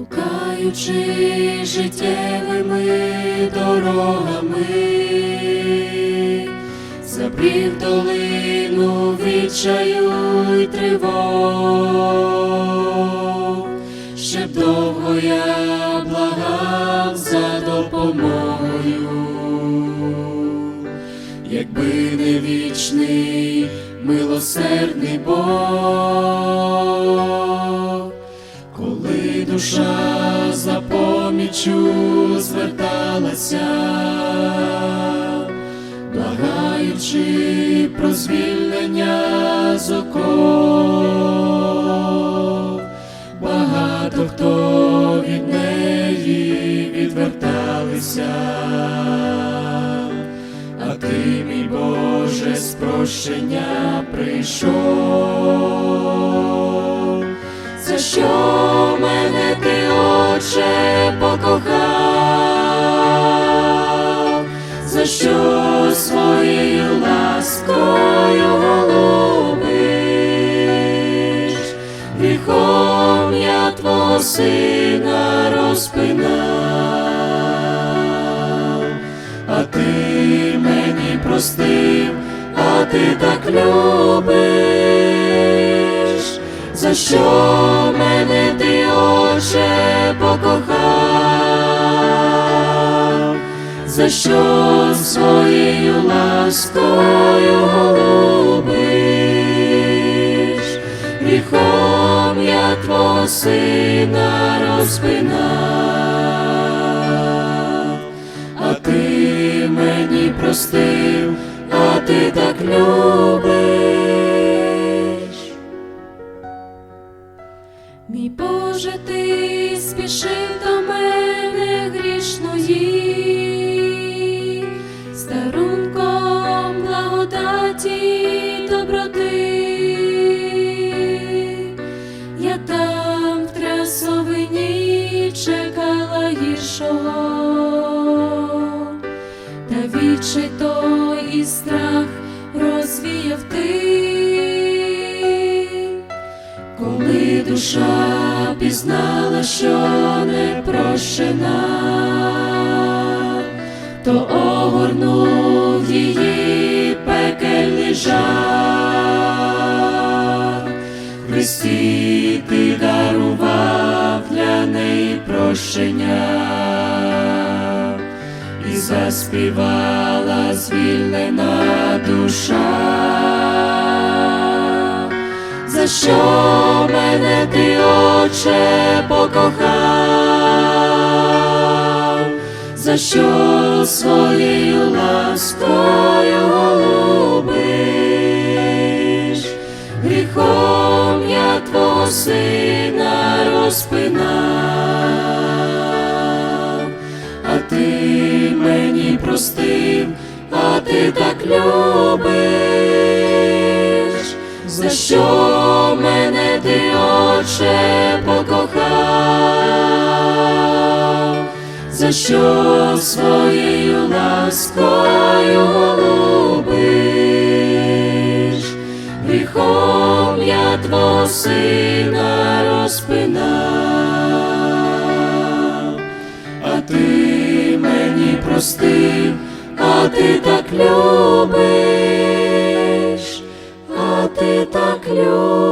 блукаючи життєвими дорогами, забрів долину відчаю й тривог, щоб довго я благав за допомогою, якби не вічний милосердний Бог, душа за поміччю зверталася, благаючи про звільнення з оков, багато хто від неї відверталися, а ти, мій Боже, з прощення прийшов. Що своєю ласкою голубиш? Гріхом я твого сина розпинав, а ти мені простив, а ти так любиш, за що мене ти, за що своєю ласкою голубиш, гріхом я твого сина розпинав, а ти мені простив, а ти так любиш. Відчай той і страх розвіяв ти. Коли душа пізнала, що не прощена, то огорнув її пекельний жах. В Христі ти дарував для неї прощення заспівала звільнена душа. За що мене ти, Отче, покохав? За що своєю ласкою голубиш? Гріхом я твого сина розпинав, простив, а ти так любиш, за що мене ти, Отче, покохав, за що своєю ласкою голубиш, гріхом я твого сина розпинав, а ти так любиш, а ти так любиш.